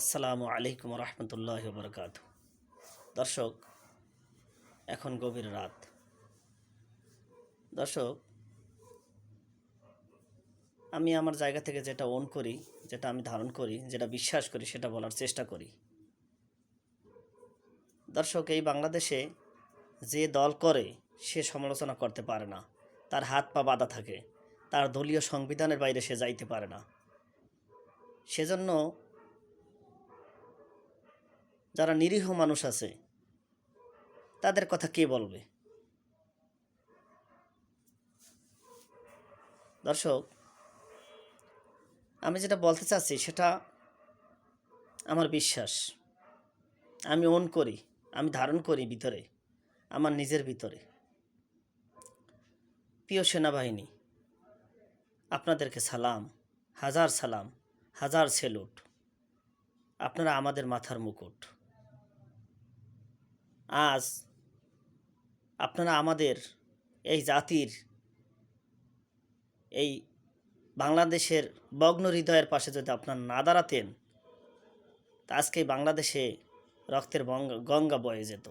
আসসালামু আলাইকুম রহমতুল্লাহ বরকাত দর্শক, এখন গভীর রাত। দর্শক, আমি আমার জায়গা থেকে যেটা অন করি, যেটা আমি ধারণ করি, যেটা বিশ্বাস করি, সেটা বলার চেষ্টা করি। দর্শক, এই বাংলাদেশে যে দল করে, সে সমালোচনা করতে পারে না। তার হাত পা বাঁধা থাকে। তার দলীয় সংবিধানের বাইরে সে যাইতে পারে না। সেজন্য যারা নিরীহ মানুষ আছে, তাদের কথা কে বলবে? দর্শক, আমি যেটা বলতে চাচ্ছি সেটা আমার বিশ্বাস। আমি অন করি, আমি ধারণ করি ভিতরে, আমার নিজের ভিতরে। প্রিয় সেনাবাহিনী, আপনাদেরকে সালাম, হাজার সালাম, হাজার সেলুট। আপনারা আমাদের মাথার মুকুট। আজ আপনারা আমাদের এই জাতির এই বাংলাদেশের বগ্ন হৃদয়ের পাশে যদি আপনারা না দাঁড়াতেন, তা আজকে বাংলাদেশে রক্তের গঙ্গা বয়ে যেত।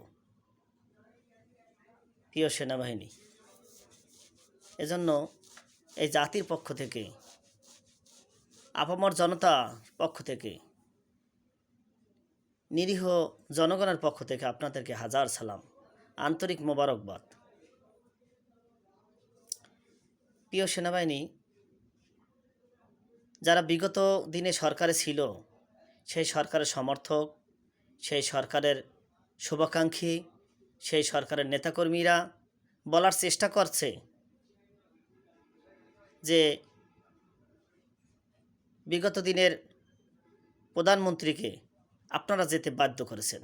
প্রিয় সেনাবাহিনী, এজন্য এই জাতির পক্ষ থেকে, আপামর জনতা পক্ষ থেকে নিরীহ জনগণের পক্ষ থেকে আপনাদেরকে হাজার সালাম। আন্তরিক মোবারকবাদ। প্রিয় সেনাবাহিনী, যারা বিগত দিনে সরকারে ছিল, সেই সরকারের সমর্থক, সেই সরকারের শুভাকাঙ্ক্ষী, সেই সরকারের নেতাকর্মীরা বলার চেষ্টা করছে যে বিগত দিনের প্রধানমন্ত্রীকে আপনারা যেতে বাধ্য করেছেন।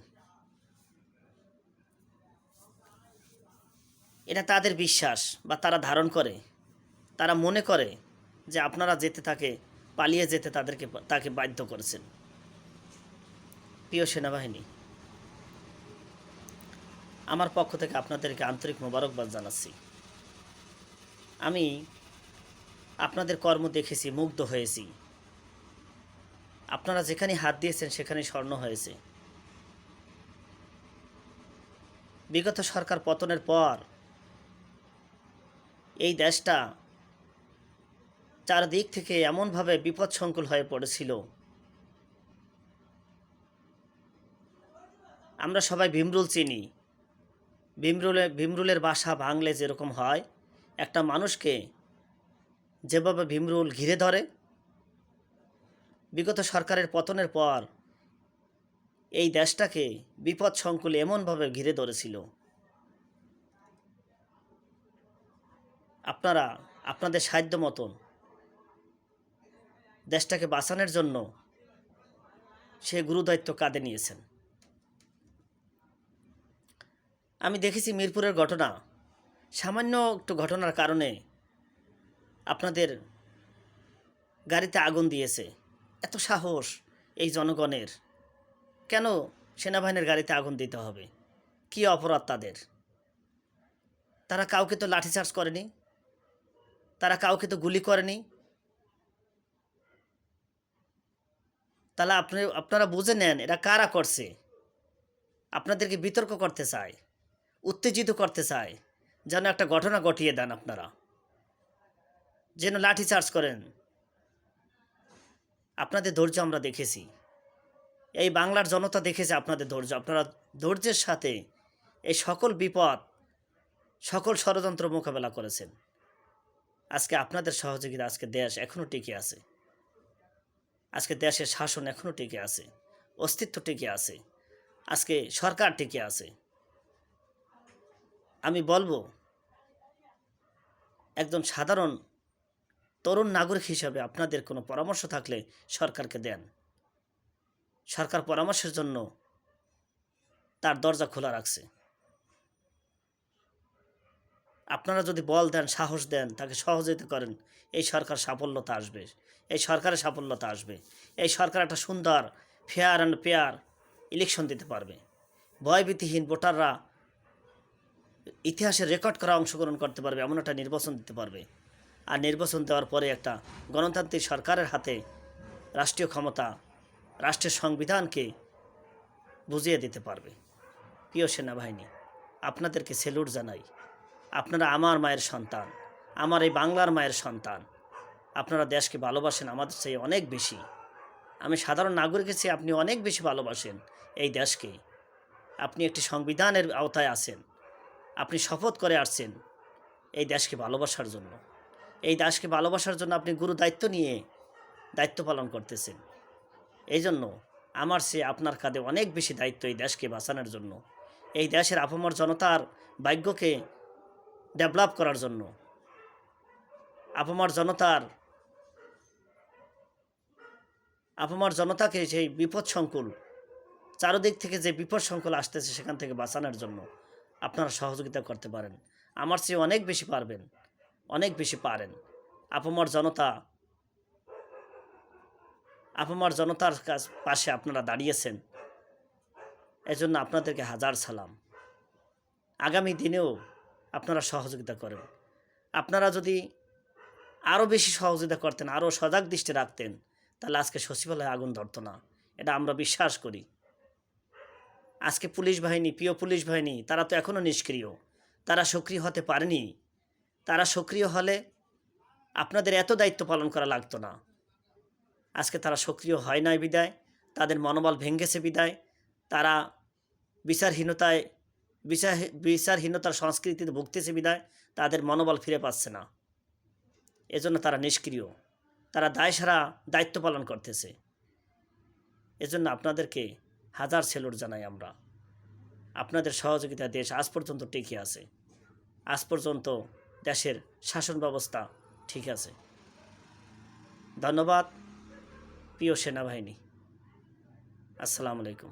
এটা তাদের বিশ্বাস বা তারা ধারণ করে। তারা মনে করে যে আপনারা যেতে তাকে, পালিয়ে যেতে তাদেরকে, তাকে বাধ্য করেছেন। প্রিয় সেনাবাহিনী, আমার পক্ষ থেকে আপনাদেরকে আন্তরিক মোবারকবাদ জানাচ্ছি। আমি আপনাদের কর্ম দেখেছি, মুগ্ধ হয়েছি। আপনারা যেখানে হাত দিয়েছেন, সেখানে স্বর্ণ হয়েছে। বিগত সরকার পতনের পর এই দেশটা চারদিক থেকে এমনভাবে বিপদসংকুল হয়ে পড়েছিল। আমরা সবাই ভীমরুল চিনি। ভীমরুলে, ভীমরুলের বাসা ভাঙলে যেরকম হয়, একটা মানুষকে যেভাবে ভীমরুল ঘিরে ধরে বিগত সরকারের পতনের পর এই দেশটাকে বিপদ সংকুলে এমনভাবে ঘিরে ধরেছিল। আপনারা, আপনাদের সাধ্য মতন দেশটাকে বাঁচানোর জন্য সে গুরুদায়িত্ব কাঁধে নিয়েছেন। আমি দেখেছি মিরপুরের ঘটনা। সামান্য একটু ঘটনার কারণে আপনাদের গাড়িতে আগুন দিয়েছে। এত সাহস এই জনগণের। কেন সেনাবাহিনীর গাড়িতে আগুন দিতে হবে? কি অপরাধ তাদের? তারা কাউকে তো লাঠিচার্জ করেনি। তারা কাউকে তো গুলি করেনি। তাহলে আপনি, আপনারা বুঝে নেন এটা কারা করছে। আপনাদেরকে বিতর্ক করতে চায়, উত্তেজিত করতে চায়, যেন একটা ঘটনা ঘটিয়ে দেন আপনারা। যেন লাঠি চার্জ করেন। আপনাদের ধৈর্য আমরা দেখেছি। এই বাংলার জনতা দেখেছে আপনাদের ধৈর্য। আপনারা ধৈর্যের সাথে এই সকল বিপদ, সকল ষড়যন্ত্র মোকাবেলা করেছেন। আজকে আপনাদের সহযোগিতা আজকে দেশ এখনও টিকে আছে। আজকে দেশের শাসন এখনও টিকে আছে। অস্তিত্ব টিকে আছে। আজকে সরকার টিকে আছে। আমি বলব, একজন সাধারণ তরুণ নাগরিক হিসাবে আপনাদের কোনো পরামর্শ থাকলে সরকারকে দেন। সরকার পরামর্শের জন্য তার দরজা খোলা রাখছে। আপনারা যদি বল দেন, সাহস দেন, তাকে সহযোগিতা করেন, এই সরকার সাফল্যতা আসবে। এই সরকারের সাফল্যতা আসবে। এই সরকার একটা সুন্দর ফেয়ার অ্যান্ড পেয়ার ইলেকশন দিতে পারবে। ভয়ভীতিহীন ভোটাররা ইতিহাসে রেকর্ড করা অংশগ্রহণ করতে পারবে, এমন একটা নির্বাচন দিতে পারবে। আর নির্বাচন দেওয়ার পরে একটা গণতান্ত্রিক সরকারের হাতে রাষ্ট্রীয় ক্ষমতা, রাষ্ট্রের সংবিধানকে বুঝিয়ে দিতে পারবে। প্রিয় সেনাবাহিনী, আপনাদেরকে সেলুট জানাই। আপনারা আমার মায়ের সন্তান, আমার এই বাংলার মায়ের সন্তান। আপনারা দেশকে ভালোবাসেন, আমাদের চেয়ে অনেক বেশি। আমি সাধারণ নাগরিকের চেয়ে আপনি অনেক বেশি ভালোবাসেন এই দেশকে। আপনি একটি সংবিধানের আওতায় আছেন। আপনি শপথ করে আসছেন এই দেশকে ভালোবাসার জন্য। এই দেশকে ভালোবাসার জন্য আপনি গুরু দায়িত্ব নিয়ে দায়িত্ব পালন করতেছেন। এই জন্য আমার সে আপনার কাঁধে অনেক বেশি দায়িত্ব এই দেশকে বাঁচানোর জন্য। এই দেশের আপামর জনতার ভাগ্যকে ডেভেলপ করার জন্য। আপামর জনতার আপামর জনতাকে সেই বিপদ সংকুল চারোদিক থেকে যে বিপদ সংকুল আসতেছে সেখান থেকে বাঁচানোর জন্য আপনারা সহযোগিতা করতে পারেন। আমার চেয়ে অনেক বেশি পারবেন। অনেক বেশি পারেন। আপামর জনতা, আপামর জনতার কাছ পাশে আপনারা দাঁড়িয়েছেন। এজন্য আপনাদেরকে হাজার সালাম। আগামী দিনেও আপনারা সহযোগিতা করেন। আপনারা যদি আরও বেশি সহযোগিতা করতেন আরও সজাগ দৃষ্টি রাখতেন, তাহলে আজকে সচিবালয়ে আগুন ধরতো না। এটা আমরা বিশ্বাস করি। আজকে পুলিশ বাহিনী, প্রিয় পুলিশ বাহিনী, তারা তো এখনও নিষ্ক্রিয়। তারা সক্রিয় হতে পারেনি। তারা সক্রিয় হলে আপনাদের এত দায়িত্ব পালন করা লাগতো না। আজকে তারা সক্রিয় হয় নাই বিদায়, তাদের মনোবল ভেঙ্গেছে বিদায়, তারা বিচারহীনতায়, বিচার, বিচারহীনতার সংস্কৃতিতে ভুগতেছে বিদায়, তাদের মনোবল ফিরে পাচ্ছে না। এজন্য তারা নিষ্ক্রিয়, তারা দায় সারা দায়িত্ব পালন করতেছে। এজন্য আপনাদেরকে হাজার সেলুট জানাই আমরা। আপনাদের সহযোগিতা দেশ আজ পর্যন্ত টিকে আছে। আজ পর্যন্ত দেশের শাসন ব্যবস্থা ঠিক আছে। ধন্যবাদ প্রিয় সেনাবাহিনী। আসসালামু আলাইকুম।